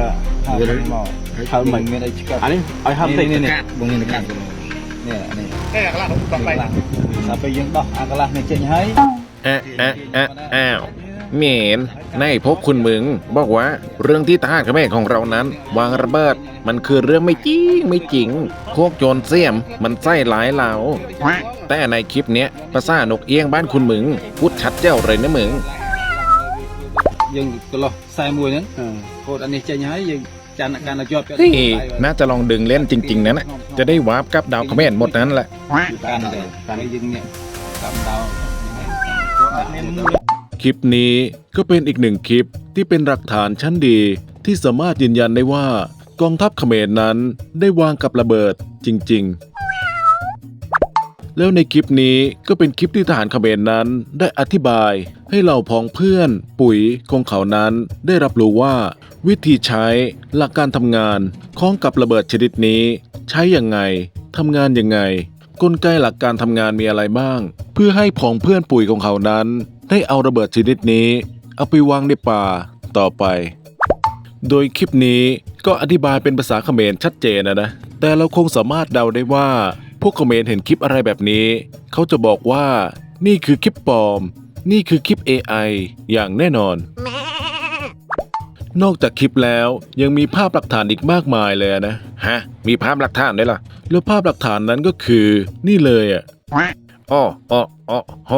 ហើយមកហើយមិនមានអីឆ្កាត់ អានេះឲ្យហាប់តិច នេះ នេះ នេះបងនេះកាត់នេះនេះនេះ នេះអាកន្លះនោះបោះបែក តែពេលយើងដោះអាកន្លះនេះចេញហើយ อะอะอะอ้าวเหม็นนายพบคุณมึง บอกว่าเรื่องที่ทหารเขมรของเรานั้น วางระเบิด มันคือเรื่องไม่จริงไม่จริง พวกโจรเสี่ยม มันไส้หลายเหล่าแต่ในคลิปเนี้ยภาษานกเอี้ยงบ้านคุณมึง พูดชัดเจ้าเลยนะมึง យើងកន្លោះខ្សែមួយហ្នឹងកូដអានេះចេញហើយយើងចាន់កាន់តែជាប់ เฮ้ยน่าจะลองดึงเล่นจริง ๆนะนะจะได้วาร์ปกับดาวเขมรหมดนั้นแหละ កាន់តែកាន់យើងនេះតាមដៅជាប់ដាក់ คลิปนี้ก็เป็นอีกหนึ่งคลิปที่เป็นหลักฐานชั้นดี ที่สามารถยืนยันได้ว่ากองทัพเขมรนั้นได้วางกับระเบิดจริงๆ แล้วในคลิปนี้ก็เป็นคลิปที่ทหารเขมรนั้น ได้อธิบายให้เหล่าพ้องเพื่อน ปุ๋ยของเขานั้นได้รับรู้ว่า วิธีใช้หลักการทำงานของกับระเบิดชนิดนี้ ใช้อย่างไงทำงานยังไง กลไกหลักการทำงานมีอะไรบ้าง เพื่อให้ผองเพื่อนปุ๋ยของเขานั้น ได้เอาระเบิดชนิดนี้ เอาไปวางในป่าต่อไป โดยคลิปนี้ก็อธิบายเป็นภาษาเขมรชัดเจนนะนะแต่เราคงสามารถเดาได้ว่า พวกเขมรเห็นคลิปอะไรแบบนี้ เขาจะบอกว่า นี่คือคลิปปลอม นี่คือคลิป AI อย่างแน่นอน นอกจากคลิปแล้วยังมีภาพหลักฐานอีกมากมายเลยนะ ฮะ มีภาพหลักฐานด้วยล่ะ แล้วภาพหลักฐานนั้นก็คือ นี่เลยอะอ๋ออ๋ออ๋อโห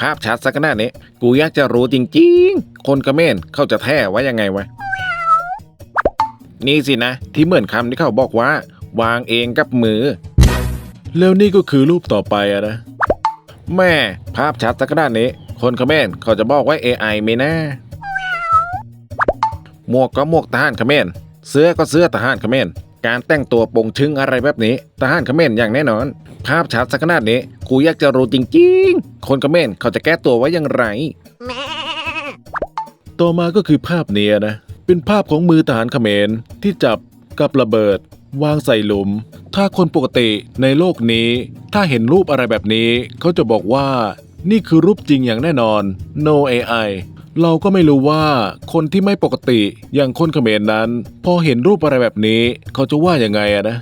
ภาพชัดสักขนานี้ กูอยากจะรู้จริงๆ คนกระเมนเขาจะแท้ไว้ยังไงวะ นี่สินะ ที่เหมือนคำที่เขาบอกว่า วางเองกับมือ แล้วนี่ก็คือรูปต่อไปอะนะ แม่ภาพชัดสักขนาดนี้ คนเขมรเขาจะบอกว่า AI ไหมนะหมวกก็หมวกทหารเขมรเสื้อก็เสื้อทหารเขมรการแต่งตัวปงชึงอะไรแบบนี้ทหารเขมรอย่างแน่นอน ภาพชัดสักขนาดนี้กูอยากจะรู้จริงๆ คนเขมรเขาจะแก้ตัวไว้อย่างไร ต่อมาก็คือภาพนี้นะ เป็นภาพของมือทหารเขมรที่จับกับระเบิด วางใส่หลุม ถ้าคนปกติในโลกนี้ ถ้าเห็นรูปอะไรแบบนี้ เขาจะบอกว่า นี่คือรูปจริงอย่างแน่นอน no AI เราก็ไม่รู้ว่าคนที่ไม่ปกติอย่างคนเขมรนั้น พอเห็นรูปอะไรแบบนี้ เขาจะว่ายังไงอะนะ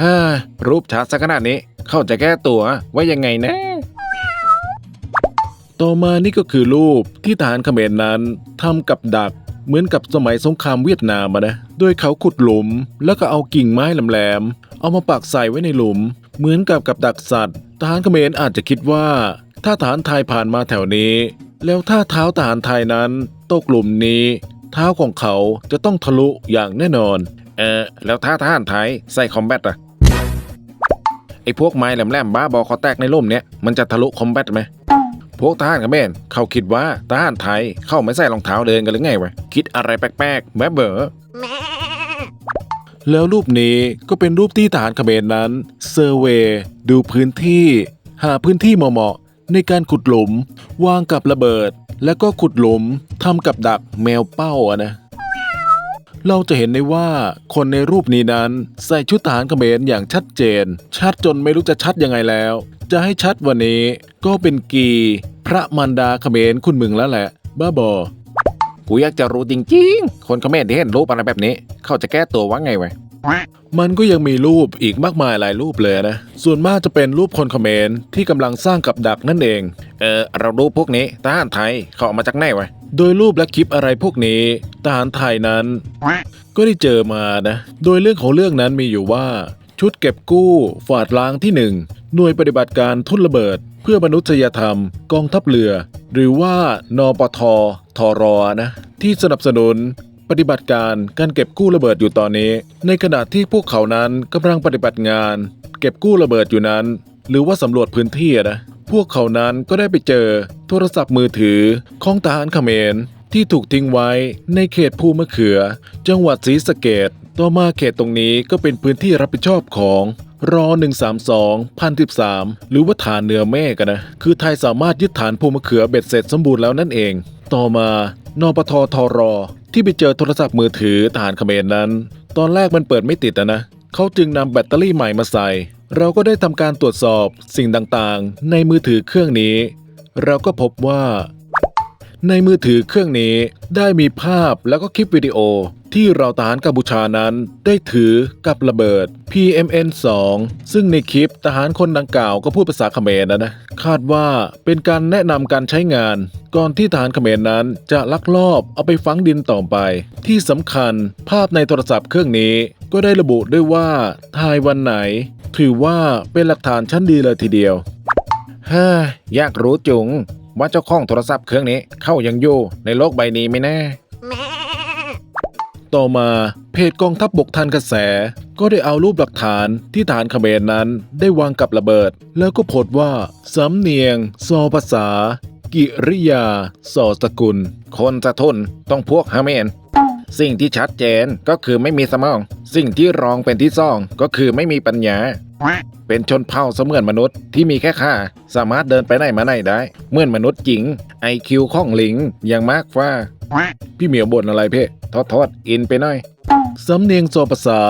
ฮ่ารูปชัดสักขนาดนี้ เขาจะแก้ตัวไว้ยังไงนะ ต่อมานี่ก็คือรูปที่ทหารเขมรนั้นทำกับดัก เหมือนกับสมัยสงครามเวียดนามนะ โดยเขาขุดหลุม แล้วก็เอากิ่งไม้แหลมๆ เอามาปักใส่ไว้ในหลุม เหมือนกับกับดักสัตว์ ทหารเขมรอาจจะคิดว่า ถ้าทหารไทยผ่านมาแถวนี้ แล้วถ้าเท้าทหารไทยนั้นตกหลุมนี้ เท้าของเขาจะต้องทะลุอย่างแน่นอน เออ แล้วถ้าทหารไทยใส่คอมแบทอะไอพวกไม้แหลมๆบ้าบอคอแตกในร่มเนี้ยมันจะทะลุคอมแบทไหม วกทหารเขมรเขาคิดว่าทหารไทยเข้าไม่ใส่รองเท้าเดินกันหรือไงวะคิดอะไรแปลกๆแม่เบอแล้วรูปนี้ก็เป็นรูปที่ทหารเขมรนั้น เซอร์เวย์ดูพื้นที่หาพื้นที่เหมาะๆในการขุดหลุม วางกับระเบิด แล้วก็ขุดหลุมทำกับดักแมวเป้าอะนะ เราจะเห็นได้ว่าคนในรูปนี้นั้นใส่ชุดทหารเขมรอย่างชัดเจน ชัดจนไม่รู้จะชัดยังไงแล้ว จะให้ชัดวันนี้ก็เป็นกี พระมันดาเขมรคุณมึงแล้วแหละ บ้าบอกูอยากจะรู้จริงๆ คนเขมรที่เห็นรูปอะไรแบบนี้ เขาจะแก้ตัวว่าไงวะ มันก็ยังมีรูปอีกมากมายหลายรูปเลยนะ ส่วนมากจะเป็นรูปคนเขมรที่กำลังสร้างกับดักนั่นเอง เออเราดูพวกนี้ทหารไทยเขาเอามาจากไหนวะ โดยรูปและคลิปอะไรพวกนี้ทหารไทยนั้น ก็ได้เจอมานะ โดยเรื่องของเรื่องนั้นมีอยู่ว่า ชุดเก็บกู้ฝาดล้างที่หนึ่งหน่วยปฏิบัติการทุ่นระเบิด เพื่อมนุษยธรรม กองทัพเรือ หรือว่านปททรนะที่สนับสนุน ปฏิบัติการการเก็บกู้ระเบิดอยู่ตอนนี้ ในขณะที่พวกเขานั้นกำลังปฏิบัติงาน เก็บกู้ระเบิดอยู่นั้น หรือว่าสำรวจพื้นที่นะพวกเขานั้นก็ได้ไปเจอโทรศัพท์มือถือของทหารเขมรที่ถูกทิ้งไว้ในเขตภูมะเขือ จังหวัดศรีสะเกดต่อมาเขตตรงนี้ก็เป็นพื้นที่รับผิดชอบของรอ132 1013หรือว่าฐานเหนือเมฆอะนะ คือไทยสามารถยึดฐานภูมะเขือเบ็ดเสร็จสมบูรณ์แล้วนั่นเอง ต่อมานปททร ที่ไปเจอโทรศัพท์มือถือทหารเขมรนั้น ตอนแรกมันเปิดไม่ติดนะ เขาจึงนำแบตเตอรี่ใหม่มาใส่ เราก็ได้ทำการตรวจสอบสิ่งต่างๆ ในมือถือเครื่องนี้ เราก็พบว่า ในมือถือเครื่องนี้ได้มีภาพแล้วก็คลิปวิดีโอที่เราทหารกัมพูชานั้นได้ถือกับระเบิด PMN 2 ซึ่งในคลิปทหารคนดังกล่าวก็พูดภาษาเขมรนะนะ คาดว่าเป็นการแนะนำการใช้งาน ก่อนที่ทหารเขมรนั้นจะลักลอบเอาไปฝังดินต่อไป ที่สำคัญภาพในโทรศัพท์เครื่องนี้ก็ได้ระบุด้วยว่าถ่ายวันไหน ถือว่าเป็นหลักฐานชั้นดีเลยทีเดียวฮ่าอยากรู้จุง ว่าเจ้าของโทรศัพท์เครื่องนี้เข้ายังอยู่ในโลกใบนี้ไหมแน่ต่อมาเพจกองทัพบบกทันกระแส ก็ได้เอารูปหลักฐานที่ฐานเขมรนั้นได้วางกับระเบิด แล้วก็โพสต์ว่า สำเนียง ซอภาษา กิริยา สอสกุล คนจะทนต้องพวกฮาเมน สิ่งที่ชัดเจนก็คือไม่มีสมอง สิ่งที่รองเป็นที่ซ่องก็คือไม่มีปัญญา เป็นชนเผ่าเสมือนมนุษย์ที่มีแค่ขาสามารถเดินไปไหนมาไหนได้ เหมือนมนุษย์จริงไอคิวของหลิงยังมากฟ้าพี่เหมียวบ่นอะไรเพ่ทอดทอดอินไปหน่อย สำเนียงโซภาษา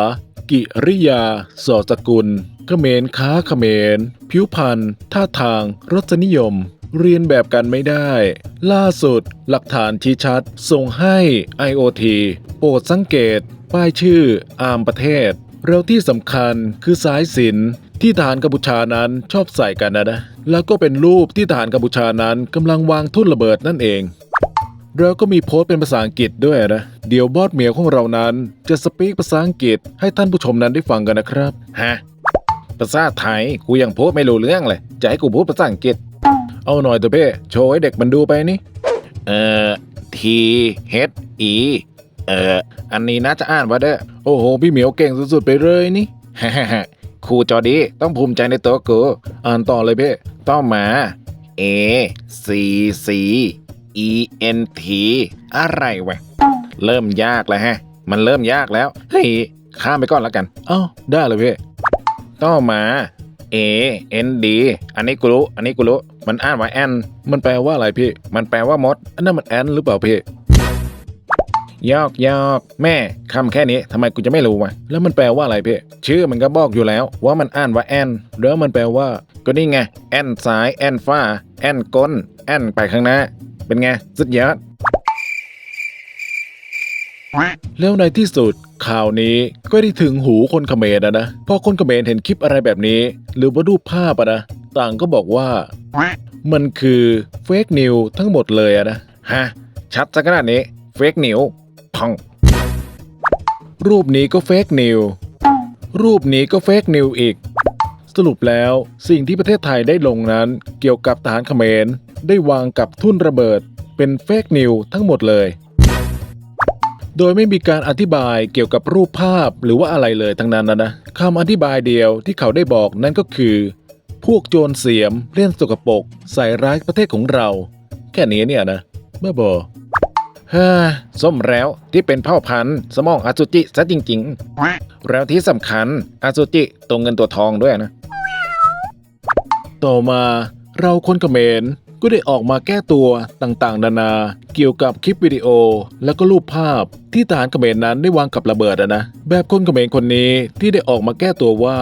กิริยาสอสกุลเขมรค้าเขมร ผิวพรรณท่าทาง รสนิยม เรียนแบบกันไม่ได้ ล่าสุด หลักฐานชี้ชัด ส่งให้ IoT โปรดสังเกต ป้ายชื่อ อามประเทศ แล้วที่สำคัญคือสายสิญจนที่ทหารกัมพูชานั้นชอบใส่กันนะนะ แล้วก็เป็นรูปที่ทหารกัมพูชานั้นกำลังวางทุ่นระเบิดนั่นเองแล้วก็มีโพสต์เป็นภาษาอังกฤษด้วยนะ เดี๋ยวบอสเหมียวของเรานั้นจะสปีกภาษาอังกฤษให้ท่านผู้ชมนั้นได้ฟังกันนะครับ ฮะ ภาษาไทยกูยังโพูดไม่รู้เรื่องเลย จะให้กูพูดภาษาอังกฤษ เอาหน่อยตัวเพ่โชว์ให้เด็กมันดูไปนี่ เอ่อ T H E เออ อันนี้น่าจะอ่านว่าเด้อโอ้โห พี่เหมียวเก่งสุดๆไปเลยนี่ฮ่าฮ่าครูจอดีต้องภูมิใจในตัวกูอ่านต่อเลยเพ่ต่อมา A C C E N T อะไรวะ เริ่มยากแล้วฮะ มันเริ่มยากแล้ว เฮ้ย ข้ามไปก่อนแล้วกันอ้าวได้เลยเพ่ต่อมา A N D อันนี้กูรู้ อันนี้กูรู้ มันอ่านว่าแอน มันแปลว่าอะไรพี่ มันแปลว่ามด อันนั้นมันแอนหรือเปล่าพี่ ยอกยอกแม่คำแค่นี้ทำไมกูจะไม่รู้วะแล้วมันแปลว่าอะไรพี่ชื่อมันก็บอกอยู่แล้ว ว่ามันอ่านว่าแอนแล้วมันแปลว่า ก็นี่ไงแอนซ้ายแอนฟ้าแอนก้นแอนไปข้างหน้า เป็นไงสุดยอดแล้วในที่สุดข่าวนี้ก็ได้ถึงหูคนเขมรนะนะพอคนเขมรเห็นคลิปอะไรแบบนี้ หรือว่ารูปภาพอะนะต่างก็บอกว่า มันคือเฟกนิวทั้งหมดเลยอะนะฮะชัดซะขนาดนี้เฟกนิว พองรูปนี้ก็เฟกนิว รูปนี้ก็เฟกนิวอีก สรุปแล้วสิ่งที่ประเทศไทยได้ลงนั้น เกี่ยวกับทหารเขมร ได้วางกับทุ่นระเบิด เป็นเฟกนิวทั้งหมดเลย โดยไม่มีการอธิบายเกี่ยวกับรูปภาพหรือว่าอะไรเลยทั้งนั้นนะนะคำอธิบายเดียวที่เขาได้บอกนั่นก็คือ พวกโจรเสียมเล่นสกปรกใส่ร้ายประเทศของเรา แค่นี้เนี่ยนะเมื่อบอ ฮ่าส้มแล้วที่เป็นเผ่าพันธุ์สมองอสุจิซะจริงๆ แล้วที่สำคัญอสุจิตัวเงินตัวทองด้วยนะ ต่อมาเราคนเขมรก็ได้ออกมาแก้ตัวต่างๆ นานา เกี่ยวกับคลิปวิดีโอ แล้วก็รูปภาพที่ทหารเขมรนั้นได้วางกับระเบิดนะ แบบคนเขมรคนนี้ที่ได้ออกมาแก้ตัวว่า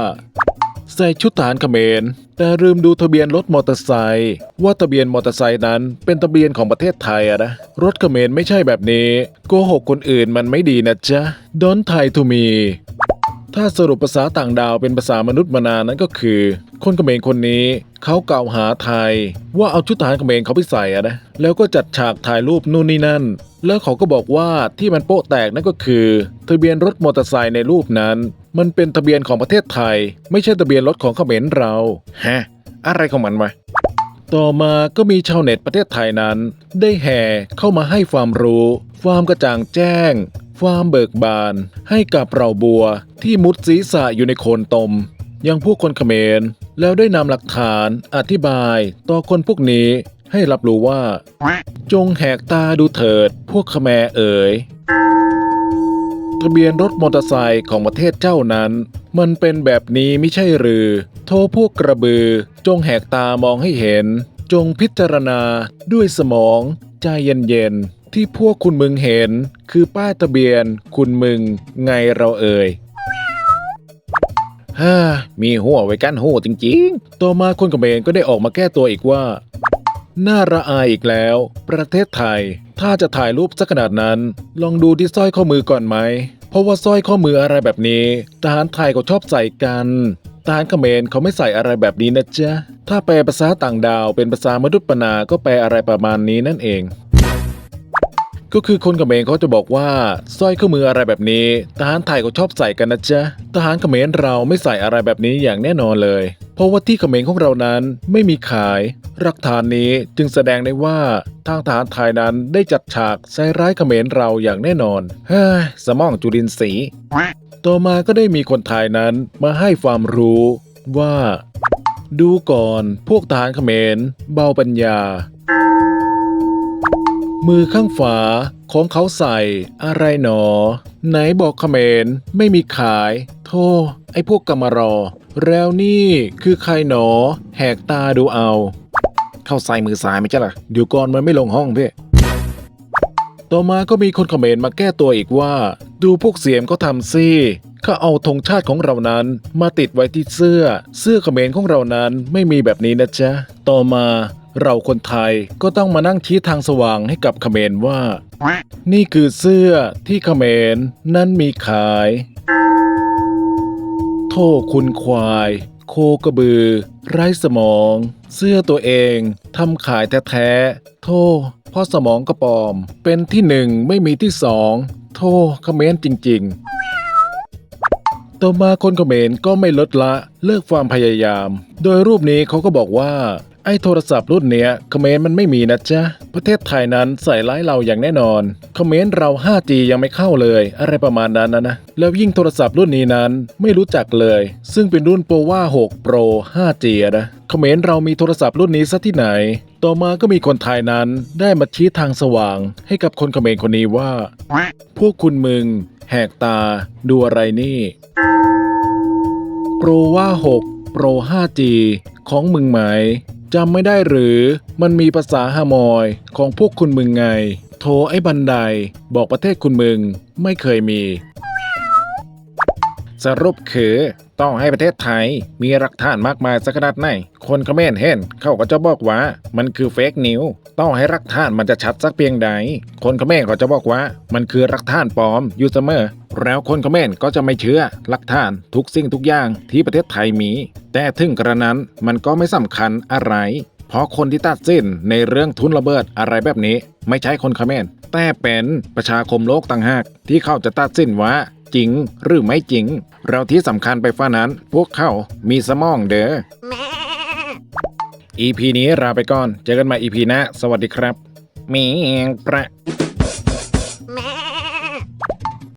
ใส่ชุดทหารเขมร แต่ลืมดูทะเบียนรถมอเตอร์ไซค์ว่าทะเบียนมอเตอร์ไซค์นั้นเป็นทะเบียนของประเทศไทยอะนะ รถเขมรไม่ใช่แบบนี้ โกหกคนอื่นมันไม่ดีนะจ๊ะ Don't try to me ถ้าสรุปภาษาต่างดาวเป็นภาษามนุษย์มนานั้นก็คือ คนเขมรคนนี้เขากล่าวหาไทย ว่าเอาชุดทหารเขมรเขาไปใส่อะนะแล้วก็จัดฉากถ่ายรูปนู่นนี่นั่น แล้วเขาก็บอกว่าที่มันโป๊ะแตกนั่นก็คือ ทะเบียนรถมอเตอร์ไซค์ในรูปนั้น มันเป็นทะเบียนของประเทศไทย ไม่ใช่ทะเบียนรถของเขมรเรา ฮะ อะไรของมันวะต่อมาก็มีชาวเน็ตประเทศไทยนั้น ได้แห่เข้ามาให้ความรู้ ความกระจ่างแจ้ง ความเบิกบาน ให้กับเราบัวที่มุดศีรษะอยู่ในโคนตม ยังพวกคนเขมร แล้วได้นำหลักฐานอธิบาย ต่อคนพวกนี้ให้รับรู้ว่า จงแหกตาดูเถิด พวกขแมเอ๋ย ทะเบียนรถมอเตอร์ไซค์ของประเทศเจ้านั้น มันเป็นแบบนี้ไม่ใช่หรือ โทพวกกระบือ จงแหกตามองให้เห็น จงพิจารณาด้วยสมอง ใจเย็นๆ ที่พวกคุณมึงเห็น คือป้ายทะเบียนคุณมึงไงเราเอ่ยฮ่ามีหัวไว้กั้นหูจริงๆ ต่อมาคนกเขมรก็ได้ออกมาแก้ตัวอีกว่า น่าระอายอีกแล้ว ประเทศไทย ถ้าจะถ่ายรูปสักขนาดนั้น ลองดูที่สร้อยข้อมือก่อนไหม เพราะว่าสร้อยข้อมืออะไรแบบนี้ทหารไทยเขาชอบใส่กันทหารเขมรเขาไม่ใส่อะไรแบบนี้นะจ๊ะ ถ้าแปลภาษาต่างดาวเป็นภาษามนุษย์ปนา ก็แปลอะไรประมาณนี้นั่นเอง ก็คือคนเขมรเขาจะบอกว่าสร้อยข้อมืออะไรแบบนี้ทหารไทยก็ชอบใส่กันนะจ๊ะทหารเขมรเราไม่ใส่อะไรแบบนี้อย่างแน่นอนเลย เพราะว่าที่เขมรของเรานั้นไม่มีขายหลักฐานนี้จึงแสดงได้ว่าทางทหารไทยนั้นได้จัดฉากใส่ร้ายเขมรเราอย่างแน่นอนเฮ้ยสมองจุลินทรีย์ต่อมาก็ได้มีคนไทยนั้นมาให้ความรู้ว่า ดูก่อนพวกทหารเขมรเบาปัญญา มือข้างฝาของเขาใส่อะไรหนอ ไหนบอกเขมรไม่มีขายโธ่ไอ้พวกกรรมารอ แล้วนี่คือใครหนอ แหกตาดูเอา เข้าใส่มือซ้ายไหมจ๊ะล่ะเดี๋ยวก่อนมันไม่ลงห้องเพ่ต่อมาก็มีคนเขมรมาแก้ตัวอีกว่า ดูพวกเสียมก็ทำสิเขาเอาธงชาติของเรานั้นมาติดไว้ที่เสื้อ เสื้อเขมรของเรานั้นไม่มีแบบนี้นะจ๊ะ ต่อมา เราคนไทยก็ต้องมานั่งชี้ทางสว่างให้กับเขมรว่า นี่คือเสื้อที่เขมรนั้นมีขาย โทษคุณควาย โคกระบือ ไร้สมอง เสื้อตัวเองทำขายแท้ๆโทษพราะสมองกระปอม เป็นที่หนึ่งไม่มีที่สองโทษเขมรจริง ๆต่อมาคนเขมรก็ไม่ลดละเลิกความพยายาม โดยรูปนี้เขาก็บอกว่า ไอ้โทรศัพท์รุ่นเนี้ยเขมรมันไม่มีนะจ๊ะ ประเทศไทยนั้นใส่ร้ายเราอย่างแน่นอนคอมเขมรเรา 5G ยังไม่เข้าเลย อะไรประมาณนั้นนะนะ แล้วยิ่งโทรศัพท์รุ่นนี้นั้นไม่รู้จักเลย ซึ่งเป็นรุ่นโปรว่า6 Pro 5G อะนะเขมรเรามีโทรศัพท์รุ่นนี้ซะที่ไหน ต่อมาก็มีคนไทยนั้นได้มาชี้ทางสว่าง ให้กับคนคอมเขมรคนนี้ว่า พวกคุณมึง แหกตา ดูอะไรนี่โปรว่า6โปร 5G ของมึงไหม จำไม่ได้หรือมันมีภาษาฮามอยของพวกคุณมึงไง โทรไอ้บันได บอกประเทศคุณมึง ไม่เคยมี สรุปคือต้องให้ประเทศไทยมีหลักฐานมากมายสักขนาดไหน คนเขมรเห็นเขาก็จะบอกว่ามันคือเฟกนิวต้องให้หลักฐานมันจะชัดสักเพียงใด คนเขมรเขาจะบอกว่ามันคือหลักฐานปลอมอยู่เสมอแล้วคนเขมรก็จะไม่เชื่อหลักฐานทุกสิ่งทุกอย่างที่ประเทศไทยมี แต่ถึงกระนั้นมันก็ไม่สำคัญอะไร เพราะคนที่ตัดสินในเรื่องทุนระเบิดอะไรแบบนี้ ไม่ใช่คนเขมรแต่เป็นประชาคมโลกต่างหากที่เขาจะตัดสินว่า จริงหรือไม่จริง เราที่สำคัญไปฟ้านั้น พวกเขามีสมองเด้อ EP นี้ลาไปก่อน เจอกันใหม่ EP หน้า สวัสดีครับ มีประ